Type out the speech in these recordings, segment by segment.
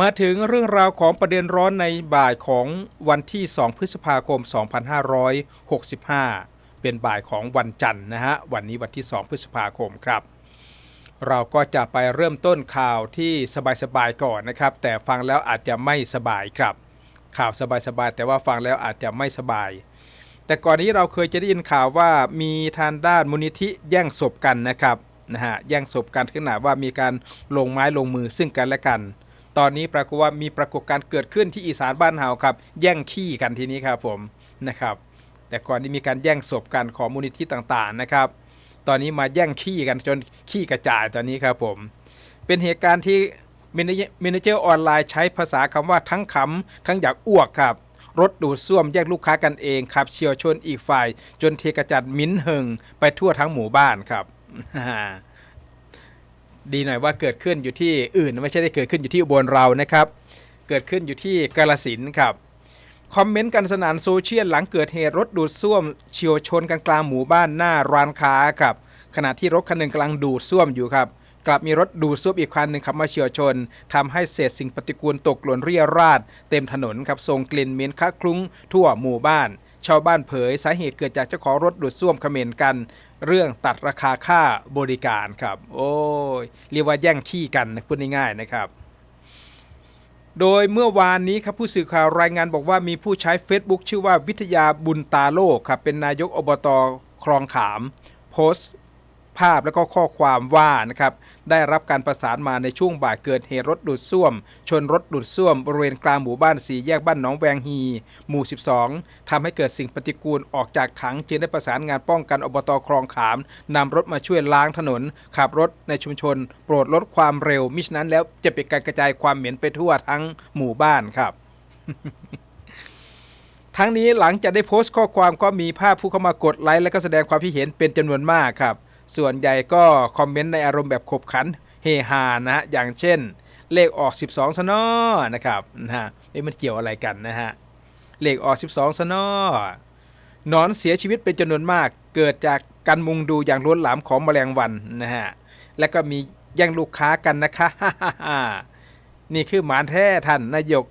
มาถึงเรื่องราวของประเด็นร้อนในบ่ายของวันที่ 2 พฤษภาคม 2565 เป็นบ่ายของวันจันทร์นะฮะ วันนี้วันที่ 2 พฤษภาคมครับ เราก็จะไปเริ่มต้นข่าวที่สบายๆก่อนนะครับ แต่ฟังแล้วอาจจะไม่สบายครับ ข่าวสบายๆแต่ว่าฟังแล้วอาจจะไม่สบาย แต่ก่อนนี้เราเคยจะได้ยินข่าวว่ามีทางด้านมูลนิธิแย่งศพกันนะครับนะฮะแย่งศพกันขนาว่ามีการลงไม้ลงมือซึ่งกันและกัน ตอนนี้ปรากฏว่ามีปรากฏการณ์เกิดขึ้นที่อีสานบ้านเฮาครับ แย่งขี้กันทีนี้ครับผมนะครับ แต่ก่อนนี้มีการแย่งศพกันของมูลนิธิต่างๆนะครับ ตอนนี้มาแย่งขี้กันจนขี้กระจายตอนนี้ครับผม เป็นเหตุการณ์ที่เมนเจอร์ออนไลน์ใช้ภาษาคำว่าทั้งขำทั้งอยากอ้วกครับรถดูดซ่วมแยกลูกค้ากันเองขับเฉียวชนอีกฝ่าย จนเทกระจัดมิ้นเหิงไปทั่วทั้งหมู่บ้านครับ ดีหน่อยว่าเกิดขึ้นอยู่ที่อื่นไม่ใช่ได้เกิดขึ้นอยู่ที่อุบลเรานะครับ เกิดขึ้นอยู่ที่กาลสินครับคอมเมนต์กันสนานโซเชียลหลังเกิดเหตุรถดูดซ่วมเฉียวชนกันกลางหมู่บ้านหน้าร้านค้าครับขณะที่รถคันหนึ่งกำลังดูดซ่วมอยู่ครับ กลับมีรถดูดซ่วมอีกคันหนึ่งขับมาเฉียวชนทำให้เศษสิ่งปฏิกูลตกหล่นเรี่ยราดเต็มถนนครับส่งกลิ่นเหม็นคะคลุ้งทั่วหมู่บ้าน ชาวบ้านเผยสาเหตุเกิดจากเจ้าของรถดูดซ่วมเขม่นกัน เรื่องตัดราคาค่าบริการครับ โอ้ยเรียกว่าแย่งขี้กันนะพูดง่ายๆนะครับ โดยเมื่อวานนี้ครับผู้สื่อข่าวรายงานบอกว่ามีผู้ใช้ Facebook ชื่อว่าวิทยาบุญตาโลกครับเป็นนายกอบตคลองขาม โพสต์ ภาพและก็ข้อความว่านะครับได้รับการประสานมาในช่วงบ่ายเกิดเหตุรถดูดซ่วม ชนรถดูดซ่วม บริเวณกลางหมู่บ้านสีแยกบ้านหนองแวงฮี หมู่ 12ทำให้เกิดสิ่งปฏิกูลออกจากถังจึงได้ประสานงานป้องกันอบตคลองขามนำรถมาช่วยล้างถนน ขับรถในชุมชน โปรดลดความเร็วมิฉะนั้นแล้วจะเป็นการกระจายความเหม็นไปทั่วทั้งหมู่บ้านครับทั้งนี้หลังจากได้โพสต์ข้อความก็มีภาพผู้เข้ามากดไลค์และก็แสดงความคิดเห็นเป็นจำนวนมากครับ ส่วนใหญ่ก็คอมเมนต์ในอารมณ์แบบขบขันเฮฮานะฮะอย่างเช่น เลขออก 12ซะเนอนะครับนะฮะมันเกี่ยวอะไรกันนะฮะเลขออก 12ซะเนอนอนเสียชีวิตเป็นจำนวนมาก เกิดจากการมุงดูอย่างล้วนหลามของแมลงวันนะฮะและก็มีแย่งลูกค้ากันนะคะนี่คือหมานแท้ท่านนายก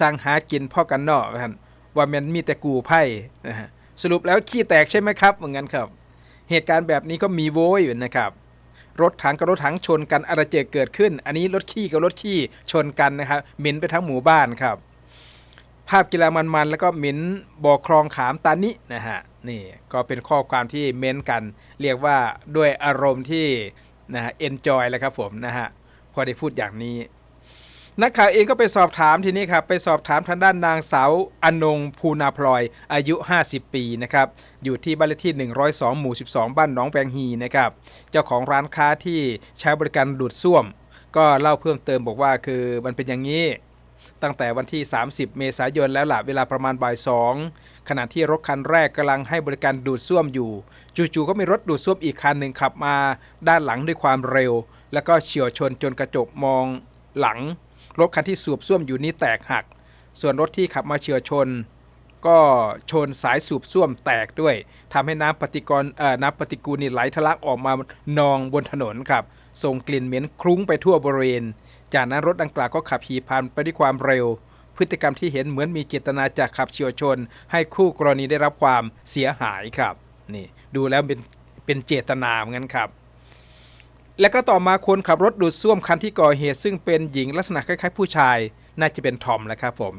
สั่งหากินพ่อกันนอกท่านว่ามันมีแต่กูไพ่นะฮะสรุปแล้วขี้แตกใช่ไหมครับเหมือนกันครับ เหตุการณ์แบบนี้ก็มีโว้ยอยู่นะครับรถถังกับรถถังชนกันอะไรเจเกิดขึ้น อันนี้รถขี้กับรถขี้ชนกันนะครับเหม็นไปทั้งหมู่บ้านครับ ภาพกีฬามันๆแล้วก็เหม็นบ่อคลองขามตานินะฮะนี่ก็เป็นข้อความที่เม้นกัน เรียกว่าด้วยอารมณ์ที่นะฮะเอนจอยแล้วครับผมนะฮะพอได้พูดอย่างนี้ นักข่าวเองก็ไปสอบถามทีนี้ครับไปสอบถามทางด้านนางสาวอนงภูนาพลอยอายุ 50 ปีนะครับอยู่ที่บ้านเลขที่ 102 หมู่ 12 บ้านหนองแวงฮีนะครับเจ้าของร้านค้าที่ใช้บริการดูดซ่วม ก็เล่าเพิ่มเติมบอกว่าคือมันเป็นอย่างนี้ ตั้งแต่วันที่ 30 เมษายนแล้วล่ะเวลาประมาณบ่ายสองขณะที่รถคันแรกกำลังให้บริการดูดซ่วมอยู่ จู่ๆก็มีรถดูดซ่วมอีกคันหนึ่งขับมา ด้านหลังด้วยความเร็ว แล้วก็เฉียวชนจนกระจกมองหลัง รถคันที่สูบซ่วมอยู่นี้แตกหัก ส่วนรถที่ขับมาเฉียวชน ก็ชนสายสูบซ่วมแตกด้วยทำให้น้ำปฏิกรเอ่อน้ำปฏิกูลนี่ไหลทะลักออกมานองบนถนนครับ ส่งกลิ่นเหม็นคลุ้งไปทั่วบริเวณ จากนั้นรถดังกล่าวก็ขับขี่ผ่านไปด้วยความเร็ว พฤติกรรมที่เห็นเหมือนมีเจตนาจากขับเฉียวชน ให้คู่กรณีได้รับความเสียหายครับ นี่ดูแล้วเป็นเป็นเจตนาเหมือนกันครับ และก็ต่อมาคนขับรถดูดซ่วมคันที่ก่อเหตุ ซึ่งเป็นหญิงลักษณะคล้ายๆ ผู้ชาย น่าจะเป็นทอมแหละครับผม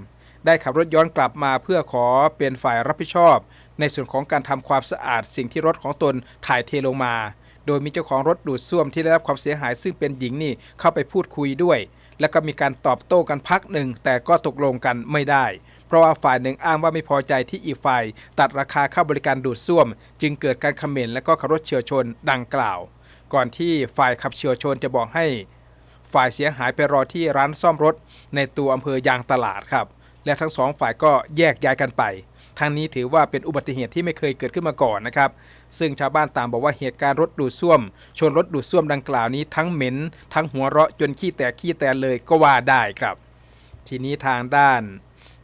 ได้ขับรถย้อนกลับมาเพื่อขอเป็นฝ่ายรับผิดชอบ ในส่วนของการทำความสะอาดสิ่งที่รถของตนถ่ายเทลงมา โดยมีเจ้าของรถดูดซ่วมที่ได้รับความเสียหาย ซึ่งเป็นหญิงนี่เข้าไปพูดคุยด้วย แล้วก็มีการตอบโต้กันพักหนึ่งแต่ก็ตกลงกันไม่ได้เพราะว่าฝ่ายหนึ่งอ้างว่าไม่พอใจที่อีกฝ่าย ตัดราคาค่าบริการดูดซ่วม จึงเกิดการคอมเขมนต์และก็ขับรถเฉียวชนดังกล่าว ก่อนที่ฝ่ายขับเฉียวชนจะบอกให้ ฝ่ายเสียหายไปรอที่ร้านซ่อมรถ ในตัวอำเภอยางตลาดครับ และทั้งสองฝ่ายก็แยกย้ายกันไปทางนี้ถือว่าเป็นอุบัติเหตุที่ไม่เคยเกิดขึ้นมาก่อนนะครับ ซึ่งชาวบ้านต่างบอกว่าเหตุการณ์รถดูดซ่วม ชนรถดูดซ่วมดังกล่าวนี้ทั้งเหม็น ทั้งหัวเราะจนขี้แตกขี้แตนเลยก็ว่าได้ครับ ทีนี้ทางด้าน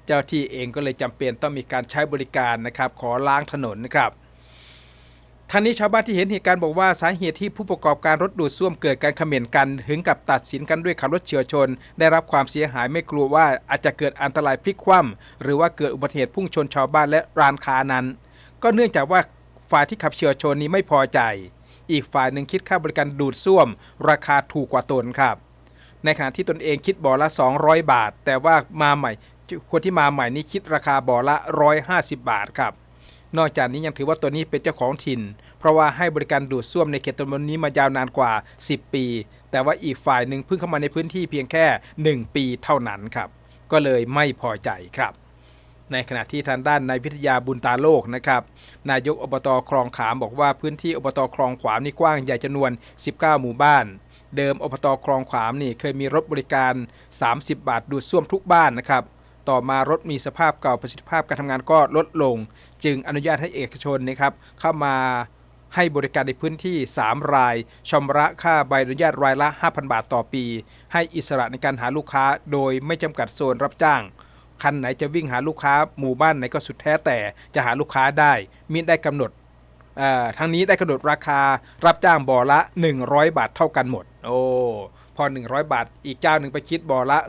เจ้าที่เองก็เลยจำเป็นต้องมีการใช้บริการนะครับ ขอล้างถนนนะครับ ทางนี้ชาวบ้านที่เห็นเหตุการณ์บอกว่าสาเหตุที่ผู้ประกอบการรถดูดซ่วมเกิดการเขม่นกัน ถึงกับตัดสินกันด้วยขับรถเฉียวชน ได้รับความเสียหายไม่กลัวว่าอาจจะเกิดอันตรายพลิกคว่ำหรือว่าเกิดอุบัติเหตุพุ่งชนชาวบ้านและร้านค้านั้น ก็เนื่องจากว่าฝ่ายที่ขับเฉียวชนนี้ไม่พอใจ อีกฝ่ายหนึ่งคิดค่าบริการดูดซ่วม ราคาถูกกว่าตนครับ ในขณะที่ตนเองคิดบ่อละ 200 บาท แต่ว่ามาใหม่คนที่มาใหม่นี้คิดราคาบ่อละ 150 บาทครับ นอกจากนี้ยังถือว่าตัวนี้เป็นเจ้าของถิ่น เพราะว่าให้บริการดูดซ่วมในเขตตำบลนี้มายาวนานกว่า 10 ปี แต่ว่าอีกฝ่ายหนึ่งเพิ่งเข้ามาในพื้นที่เพียงแค่ 1 ปีเท่านั้นครับ ก็เลยไม่พอใจครับในขณะที่ทางด้านนายวิทยาบุญตาโลกนะครับ นายกอบตคลองขามบอกว่าพื้นที่อบตคลองขวามนี่กว้างใหญ่จำนวน 19 หมู่บ้าน เดิมอบตคลองขวามนี่เคยมีรถบริการ 30 บาทดูดซ่วมทุกบ้านนะครับ ต่อมารถมีสภาพเก่าประสิทธิภาพการทำงานก็ลดลง จึงอนุญาตให้เอกชนนะครับเข้ามาให้บริการในพื้นที่ 3 รายชำระค่าใบอนุญาตรายละ 5,000 บาทต่อปี ให้อิสระในการหาลูกค้าโดยไม่จำกัดโซนรับจ้าง คันไหนจะวิ่งหาลูกค้าหมู่บ้านไหนก็สุดแท้แต่จะหาลูกค้าได้มิได้กำหนดทั้งนี้ได้กำหนดราคารับจ้างบ่อละ 100 บาทเท่ากันหมด โอ้ พอ 100 บาท อีกเจ้าหนึ่งไปคิดบ่อละ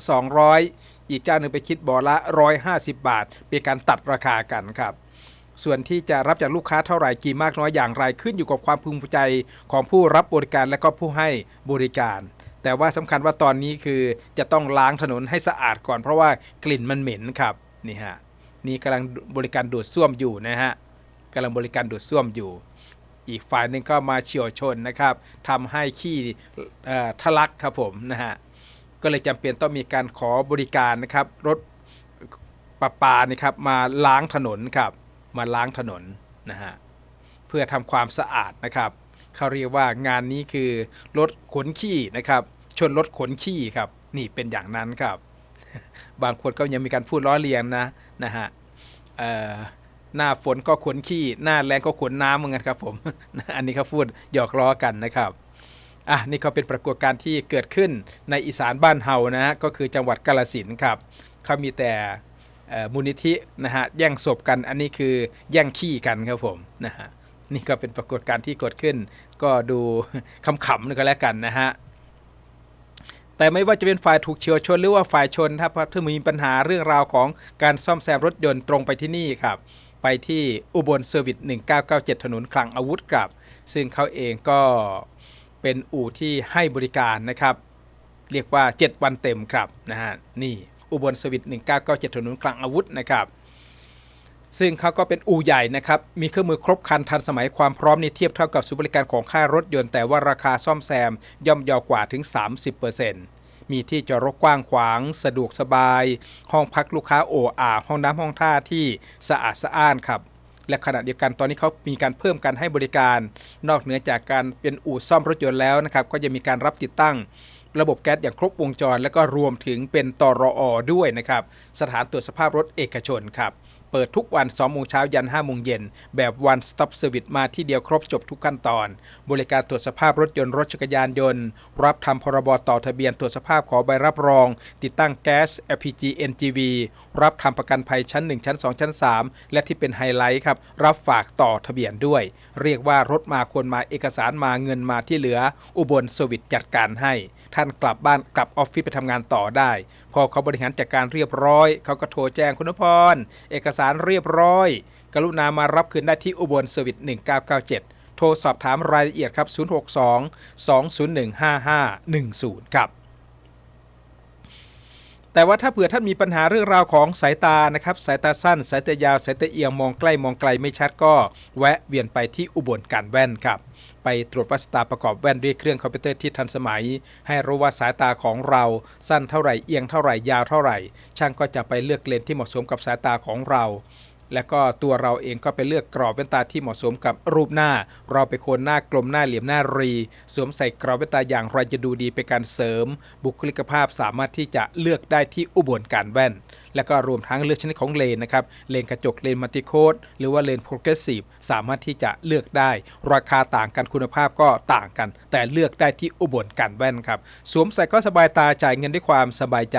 200 อีกเจ้าหนึ่งไปคิดบ่อละ 150 บาท เป็นการตัดราคากันครับ ส่วนที่จะรับจากลูกค้าเท่าไหร่กี่มากน้อยอย่างไรขึ้นอยู่กับความพึงพอใจของผู้รับบริการและก็ผู้ให้บริการ แต่ว่าสำคัญว่าตอนนี้คือจะต้องล้างถนนให้สะอาดก่อนเพราะว่ากลิ่นมันเหม็นครับนี่ฮะนี่กำลังบริการดูดซ่วมอยู่นะฮะกำลังบริการดูดซ่วมอยู่ อีกฝ่ายหนึ่งก็มาเฉียวชนนะครับทำให้ขี้ทะลักครับผมนะฮะ ก็เลยจำเป็นต้องมีการขอบริการนะครับ รถประปานี่ครับมาล้างถนนครับมาล้างถนนนะฮะเพื่อทำความสะอาดนะครับเขาเรียกว่างานนี้คือรถขนขี้นะครับ ชนรถขนขี้ครับนี่เป็นอย่างนั้นครับ บางคนก็ยังมีการพูดล้อเลียนนะนะฮะหน้าฝนก็ขนขี้ หน้าแรงก็ขนน้ำเหมือนกันครับผม อันนี้เขาพูดหยอกล้อกันนะครับ อะนี่ก็เป็นปรากฏการณ์ที่เกิดขึ้นในอีสานบ้านเฮานะฮะก็คือจังหวัดกาลสินครับเขามีแต่มูลนิธินะฮะแย่งศพกันอันนี้คือแย่งขี้กันครับผมนะฮะนี่ก็เป็นปรากฏการณ์ที่เกิดขึ้น ก็ดูขำๆก็แล้วกันนะฮะแต่ไม่ว่าจะเป็นฝ่ายถูกเฉียวชนหรือว่าฝ่ายชนถ้าถ้ามีปัญหาเรื่องราวของการซ่อมแซมรถยนต์ตรงไปที่นี่ครับ ไปที่อุบลเซอร์วิส1997 ถนนคลังอาวุธครับ ซึ่งเขาเองก็ เป็นอู่ที่ให้บริการนะครับ เรียกว่า 7 วันเต็มครับนะฮะนี่อุบลสวิต1997ถนนกลางอาวุธนะครับ ซึ่งเขาก็เป็นอู่ใหญ่นะครับ มีเครื่องมือครบครันทันสมัยความพร้อมนี่เทียบเท่ากับศูนย์บริการของค่ายรถยนต์แต่ว่าราคาซ่อมแซมย่อมเยาวกว่าถึง 30%มีที่จอดรถกว้างขวาง สะดวกสบาย ห้องพักลูกค้าโออาห้องน้ำห้องท่าที่สะอาดสะอ้านครับ และขณะเดียวกันตอนนี้เขามีการเพิ่มการให้บริการ นอกเหนือจากการเป็นอู่ซ่อมรถยนต์แล้วนะครับก็จะมีการรับติดตั้งระบบแก๊สอย่างครบวงจร และก็รวมถึงเป็นตรออด้วยนะครับ สถานตรวจสภาพรถเอกชนครับ เปิดทุกวัน2โมงเช้ายัน5โมงเย็น แบบ one stop service มาที่เดียวครบจบทุกขั้นตอน บริการตรวจสภาพรถยนต์รถจักรยานยนต์ รับทำพรบต่อทะเบียนตรวจสภาพขอใบรับรอง ติดตั้งแก๊ส LPG NGV รับทำประกันภัยชั้น 1 ชั้น 2 ชั้น 3 และที่เป็นไฮไลท์ครับ รับฝากต่อทะเบียนด้วย เรียกว่ารถมาคนมาเอกสารมาเงินมาที่เหลือ อุบลสวิตจัดการให้ ท่านกลับบ้านกลับออฟฟิศไปทำงานต่อได้ พอเขาบริหารจัดการเรียบร้อย เขาก็โทรแจ้งคุณพรเอกสารสารเรียบร้อย กรุณามารับคืนได้ที่อุบลเซอร์วิส1997 โทรสอบถามรายละเอียดครับ 062 201 5510 ครับ แต่ว่าถ้าเผื่อท่านมีปัญหาเรื่องราวของสายตานะครับ สายตาสั้น สายตายาว สายตาเอียง มองใกล้มองไกลไม่ชัดก็ แวะเวียนไปที่อุบลการแว่นครับ ไปตรวจวัดสาตาประกอบแว่นด้วยเครื่องคอมพิวเตอร์ที่ทันสมัย ให้รู้ว่าสายตาของเราสั้นเท่าไหร่เอียงเท่าไหร่ยาวเท่าไหร่ ช่างก็จะไปเลือกเลนที่เหมาะสมกับสายตาของเรา และก็ตัวเราเองก็ไปเลือกกรอบแว่นตาที่เหมาะสมกับรูปหน้า เราไปโคนหน้ากลมหน้าเหลี่ยมหน้ารี สวมใส่กรอบแว่นตาอย่างไรจะดูดีเป็นการเสริม บุคลิกภาพสามารถที่จะเลือกได้ที่อุบลการแว่นและก็รวมทั้งเลือกชนิดของเลนนะครับ เลนกระจก เลนมัลติโคดหรือว่าเลนโปรเกรสซีฟสามารถที่จะเลือกได้ ราคาต่างกันคุณภาพก็ต่างกัน แต่เลือกได้ที่อุบลการแว่นครับ สวมใส่ก็สบายตาจ่ายเงินด้วยความสบายใจ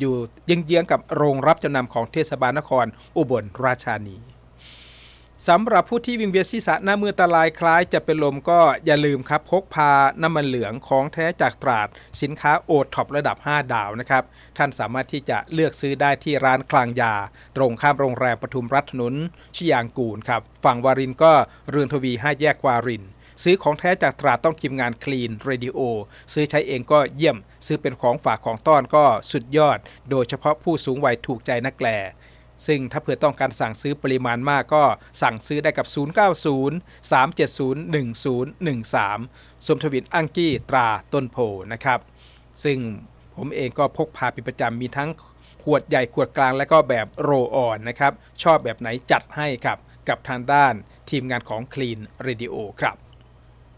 อยู่เยื้องๆกับโรงรับจำนำของเทศบาลนคร อุบลราชธานี สำหรับผู้ที่วิงเวียนศีรษะหน้ามือตาลายคล้ายจะเป็นลมก็อย่าลืมครับพกพาน้ำมันเหลืองของแท้จากตราด สินค้าโอท็อประดับ 5 ดาวนะครับ ท่านสามารถที่จะเลือกซื้อได้ที่ร้านคลางยา ตรงข้ามโรงแรมปทุมรัฐถนนชิยางกูลครับ ฝั่งวารินก็เรือนทวี 5 แยกวาริน ซื้อของแท้จากตราดต้องทีมงานคลีนเรดิโอซื้อใช้เองก็เยี่ยม ซื้อเป็นของฝากของต้อนก็สุดยอด โดยเฉพาะผู้สูงวัยถูกใจนักแกล ซึ่งถ้าเผื่อต้องการสั่งซื้อปริมาณมากก็สั่งซื้อได้กับ 090 370 1013 สมทวินอังกี้ตราต้นโพนะครับ ซึ่งผมเองก็พกพาเป็นประจำมีทั้งขวดใหญ่ขวดกลางและก็แบบโรออนนะครับ ชอบแบบไหนจัดให้ครับ กับทางด้านทีมงานของ Clean Radio ครับ